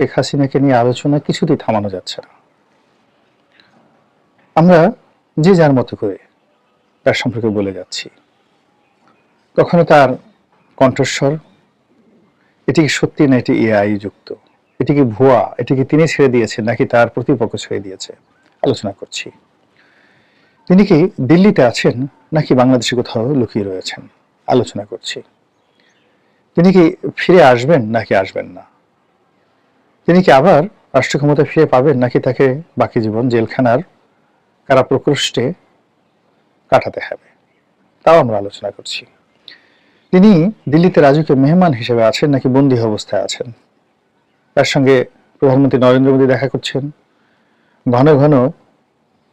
শেখ হাসিনাকে নিয়ে আলোচনা কিছুতেই থামানো যাচ্ছে না। আমরা যে যার মতো করে তার সম্পর্কে বলে যাচ্ছি। কখনো তার কণ্ঠস্বর এটি কি সত্যি না এটি এআই যুক্ত? এটি কি ভুয়া এটি কি তিনি ছেড়ে দিয়েছেন নাকি তার প্রতিপক্ষ ছেড়ে দিয়েছে? আলোচনা করছি। তিনি কি দিল্লিতে আছেন নাকি বাংলাদেশে কোথাও লুকিয়ে রয়েছেন? আলোচনা করছি। তিনি কি ফিরে আসবেন নাকি আসবেন না? তিনি কি আবার রাষ্ট্র ক্ষমতা ফিরে পাবেন নাকি তাকে বাকি জীবন জেলখানার কারা প্রকোষ্ঠে কাটাতে হবে? তাও আমরা আলোচনা করছি। তিনি দিল্লিতে রাজুকে মেহমান হিসেবে আছেন নাকি বন্দী অবস্থায় আছেন? তার সঙ্গে প্রধানমন্ত্রী নরেন্দ্র মোদী দেখা করছেন। ঘন ঘন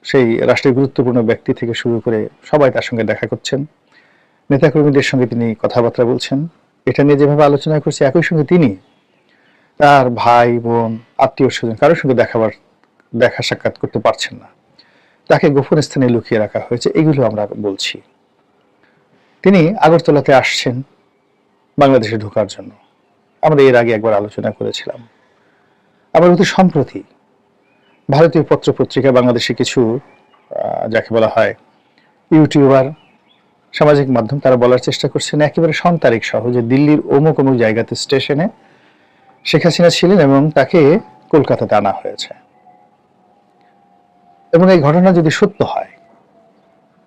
সেই রাষ্ট্রের গুরুত্বপূর্ণ ব্যক্তি থেকে শুরু করে সবাই তার সঙ্গে দেখা করছেন। নেতাকর্মীদের সঙ্গে তিনি কথাবার্তা বলছেন। এটা নিয়ে যেভাবে আলোচনা করছে, একই সঙ্গে তিনি তার ভাই, বোন, আত্মীয় স্বজন কারোর সঙ্গে দেখাবার, দেখা সাক্ষাৎ করতে পারছেন না। তাকে গোপন স্থানে লুকিয়ে রাখা হয়েছে, এগুলো আমরা বলছি। তিনি আগরতলাতে আসছেন বাংলাদেশে ঢোকার জন্য। আমরা এর আগে একবার আলোচনা করেছিলাম। আবার অতি সম্প্রতি ভারতীয় পত্র পত্রিকা বাংলাদেশে কিছু যাকে বলা হয় ইউটিউবার, সামাজিক মাধ্যম, তারা বলার চেষ্টা করছেন, একেবারে সন্তারিক সহ যে দিল্লির অমুক অমুক জায়গাতে স্টেশনে শেখ হাসিনা ছিলেন এবং তাকে কলকাতাতে আনা হয়েছে। এবং এই ঘটনা যদি সত্য হয়,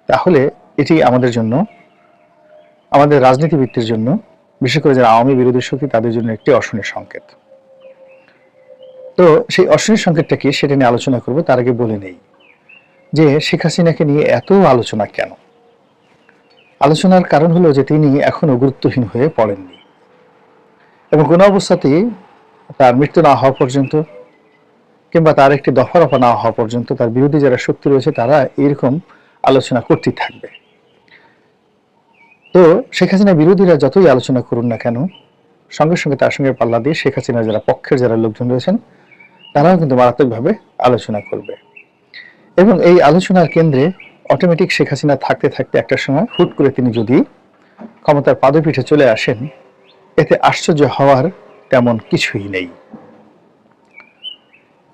তাহলে এটি আমাদের জন্য, আমাদের রাজনীতিবিদদের জন্য, বিশেষ করে যারা আওয়ামী বিরোধী শক্তি, তাদের জন্য একটি অশনির সংকেত। তো সেই অশনির সংকেতটা কি সেটা নিয়ে আলোচনা করব, তার আগে বলে নেই যে শেখ হাসিনাকে নিয়ে এত আলোচনা কেন? আলোচনার কারণ হলো যে তিনি এখনও গুরুত্বহীন হয়ে পড়েননি। এবং কোনো অবস্থাতেই তার মৃত্যু না হওয়া পর্যন্ত কিংবা তার একটি দফা রফা না হওয়া পর্যন্ত তার বিরোধী যারা শক্তি রয়েছে, তারা এরকম আলোচনা করতেই থাকবে। তো শেখ হাসিনা বিরোধীরা যতই আলোচনা করুন না কেন, সঙ্গে সঙ্গে তার সঙ্গে পাল্লা দিয়ে শেখ হাসিনার যারা পক্ষের যারা লোকজন রয়েছেন, তারাও কিন্তু মারাত্মকভাবে আলোচনা করবে। এবং এই আলোচনার কেন্দ্রে অটোমেটিক শেখ হাসিনা থাকতে থাকতে একটা সময় হুট করে তিনি যদি ক্ষমতার পাদপীঠে চলে আসেন, এতে আশ্চর্য হওয়ার তেমন কিছুই নেই।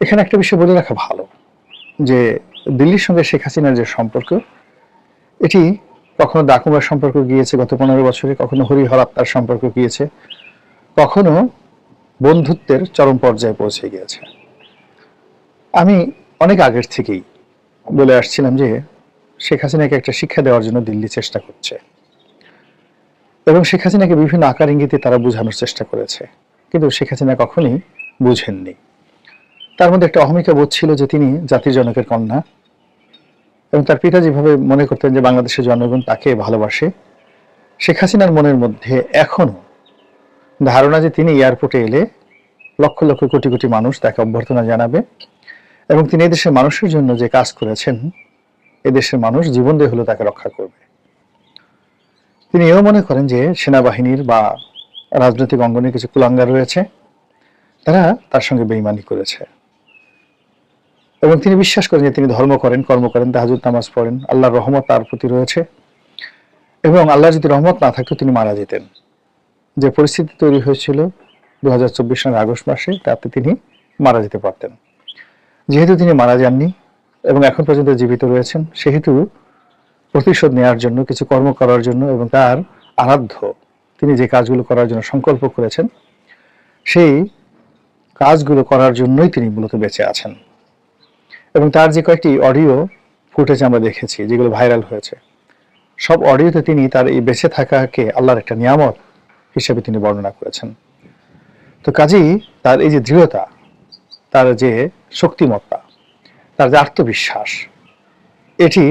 এখানে একটা বিষয় বলে রাখা ভালো, যে দিল্লির সঙ্গে শেখ হাসিনার যে সম্পর্ক, এটি কখনো ডাকুমার সম্পর্ক গিয়েছে, গত পনেরো বছরে কখনো হরিহর আত্মার সম্পর্ক গিয়েছে, কখনো বন্ধুত্বের চরম পর্যায়ে পৌঁছে গিয়েছে। আমি অনেক আগের থেকেই বলে আসছিলাম যে শেখ হাসিনাকে একটা শিক্ষা দেওয়ার জন্য দিল্লি চেষ্টা করছে এবং শেখ হাসিনাকে বিভিন্ন আকার ইঙ্গিতে তারা বোঝানোর চেষ্টা করেছে। কিন্তু শেখ হাসিনা কখনই বুঝেননি। তার মধ্যে একটা অহমিকা বোধ ছিল যে তিনি জাতির জনকের কন্যা এবং তার পিতা যেভাবে মনে করতেন যে বাংলাদেশের জনগণ তাকে ভালোবাসে, শেখ হাসিনার মনের মধ্যে এখনও ধারণা যে তিনি এয়ারপোর্টে এলে লক্ষ লক্ষ কোটি কোটি মানুষ তাকে অভ্যর্থনা জানাবে এবং তিনি এদেশের মানুষের জন্য যে কাজ করেছেন, এদেশের মানুষ জীবন দিয়ে হলেও তাকে রক্ষা করবে। তিনি এও মনে করেন যে সেনাবাহিনীর বা রাজনৈতিক অঙ্গনে কিছু কুলাঙ্গার রয়েছে, তারা তার সঙ্গে বেইমানি করেছে। এবং তিনি বিশ্বাস করেন যে তিনি ধর্ম করেন, কর্ম করেন, তাহাজুদ নামাজ পড়েন, আল্লাহর রহমত তার প্রতি রয়েছে। এবং আল্লাহ যদি রহমত না থাকতো, তিনি মারা যেতেন। যে পরিস্থিতি তৈরি হয়েছিল দু হাজার চব্বিশ সালের আগস্ট মাসে, তাতে তিনি মারা যেতে পারতেন। যেহেতু তিনি মারা যাননি এবং এখন পর্যন্ত জীবিত রয়েছেন, সেহেতু প্রতিশোধ নেওয়ার জন্য, কিছু কর্ম করার জন্য এবং তার আরাধ্য তিনি যে কাজগুলো করার জন্য সংকল্প করেছেন, সেই কাজগুলো করার জন্যই তিনি মূলত বেঁচে আছেন। এবং তার যে কয়েকটি অডিও ফুটেজ আমরা দেখেছি, যেগুলো ভাইরাল হয়েছে, সব অডিওতে তিনি তার এই বেঁচে থাকাকে আল্লাহর একটা নিয়ামত হিসেবে তিনি বর্ণনা করেছেন। তো কাজেই তার এই যে দৃঢ়তা, তার যে শক্তিমত্তা, তার যে আত্মবিশ্বাস, এটি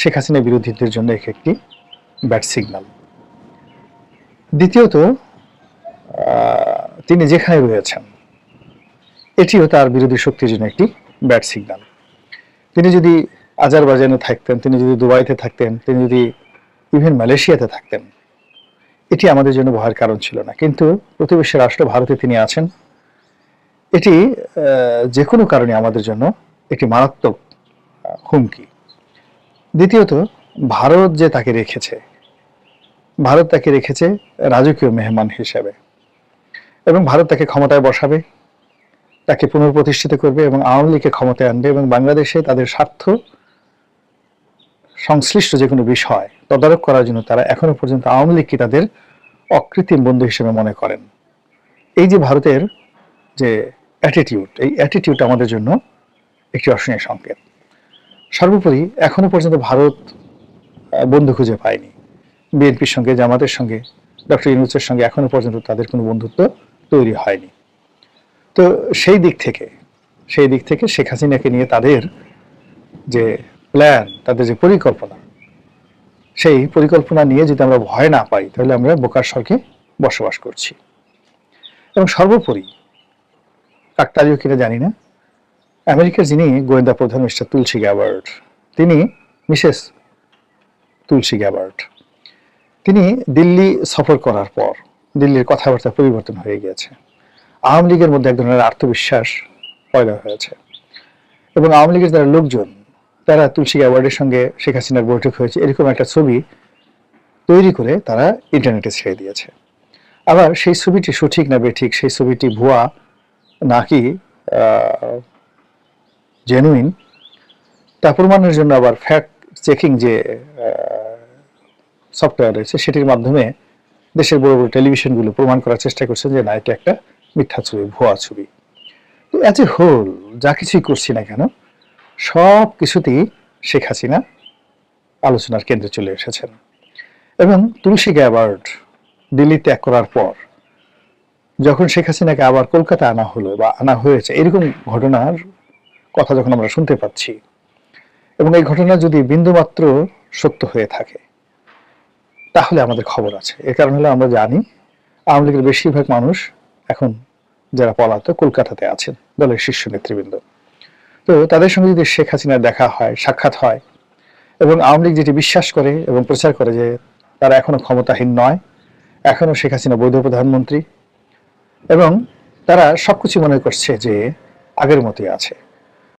শেখ হাসিনা বিরোধীদের জন্য এক একটি ব্যাড সিগন্যাল। দ্বিতীয়ত তিনি যেখানে রয়েছেন, এটিও তার বিরোধী শক্তির জন্য একটি ব্যাড সিগন্যাল তিনি যদি আজারবাইজানে থাকতেন, তিনি যদি দুবাইতে থাকতেন, তিনি যদি ইভেন মালয়েশিয়াতে থাকতেন, এটি আমাদের জন্য ভয়ের কারণ ছিল না। কিন্তু প্রতিবেশী রাষ্ট্র ভারতে তিনি আছেন, এটি যে কোনো কারণে আমাদের জন্য একটি মারাত্মক হুমকি। দ্বিতীয়ত, ভারত যে তাকে রেখেছে ভারত তাকে রেখেছে রাজকীয় মেহমান হিসেবে। এবং ভারত তাকে ক্ষমতায় বসাবে, তাকে পুনঃপ্রতিষ্ঠিত করবে এবং আওয়ামী লীগকে ক্ষমতায় আনবে এবং বাংলাদেশে তাদের স্বার্থ সংশ্লিষ্ট যে কোনো বিষয় তদারক করার জন্য তারা এখনও পর্যন্ত আওয়ামী লীগকে তাদের অকৃত্রিম বন্ধু হিসেবে মনে করেন। এই যে ভারতের যে অ্যাটিটিউড এই অ্যাটিটিউড আমাদের জন্য একটি অসহনীয় সংকেত। সর্বোপরি এখনও পর্যন্ত ভারত বন্ধু খুঁজে পায়নি। বিএনপির সঙ্গে, জামাতের সঙ্গে, ডক্টর ইউনুসের সঙ্গে এখনও পর্যন্ত তাদের কোনো বন্ধুত্ব তৈরি হয়নি। তো সেই দিক থেকে, সেই দিক থেকে শেখ হাসিনাকে নিয়ে তাদের যে প্ল্যান তাদের যে পরিকল্পনা, সেই পরিকল্পনা নিয়ে যদি আমরা ভয় না পাই, তাহলে আমরা বোকার স্বর্গে বসবাস করছি। এবং সর্বোপরি, কাকতালীয় কিনা জানি না, আমেরিকার যিনি গোয়েন্দা প্রধান মিস্টার তুলসী গ্যাবার্ড তিনি মিসেস তুলসী গ্যাবার্ড তিনি দিল্লি সফর করার পর দিল্লির কথাবার্তা পরিবর্তন হয়ে গিয়েছে। আওয়ামী লীগের মধ্যে এক ধরনের আত্মবিশ্বাস পয়দা হয়েছে এবং আওয়ামী লীগের যারা লোকজন, তারা তুলসী অ্যাওয়ার্ডের সঙ্গে শেখ হাসিনার বৈঠক হয়েছে, এরকম একটা ছবি তৈরি করে তারা ইন্টারনেটে ছেড়ে দিয়েছে। আবার সেই ছবিটি সঠিক না বেঠিক, সেই ছবিটি ভুয়া নাকি জেনুইন তা প্রমাণের জন্য আবার ফ্যাক্ট চেকিং যে সফটওয়্যার রয়েছে, সেটির মাধ্যমে দেশের বড় বড় টেলিভিশনগুলো প্রমাণ করার চেষ্টা করছে যে না এটা একটা মিথ্যা ছবি, ভুয়া ছবি। তো অ্যাজ এ হোল যা কিছুই করছি না কেন, সব কিছুতেই শেখ হাসিনা আলোচনার কেন্দ্রে চলে এসেছেন। এবং তুলসী গ্যাবার্ড দিল্লি ত্যাগ করার পর, যখন শেখ হাসিনাকে আবার কলকাতা আনা হলো বা আনা হয়েছে, এরকম ঘটনার কথা যখন আমরা শুনতে পাচ্ছি, এবং এই ঘটনা যদি বিন্দুমাত্র সত্য হয়ে থাকে তাহলে আমাদের খবর আছে। এর কারণ হলো আমরা জানি, আওয়ামী লীগের বেশিরভাগ মানুষ এখন যারা পলাতক কলকাতাতে আছেন, দলের শীর্ষ নেতৃবৃন্দ। তো তাদের সঙ্গে যদি শেখ হাসিনার দেখা হয়, সাক্ষাৎ হয়, এবং আওয়ামী লীগ যেটি বিশ্বাস করে এবং প্রচার করে যে তারা এখনও ক্ষমতাহীন নয়, এখনও শেখ হাসিনা বৈধ প্রধানমন্ত্রী, এবং তারা সবকিছু মনে করছে যে আগের মতোই আছে।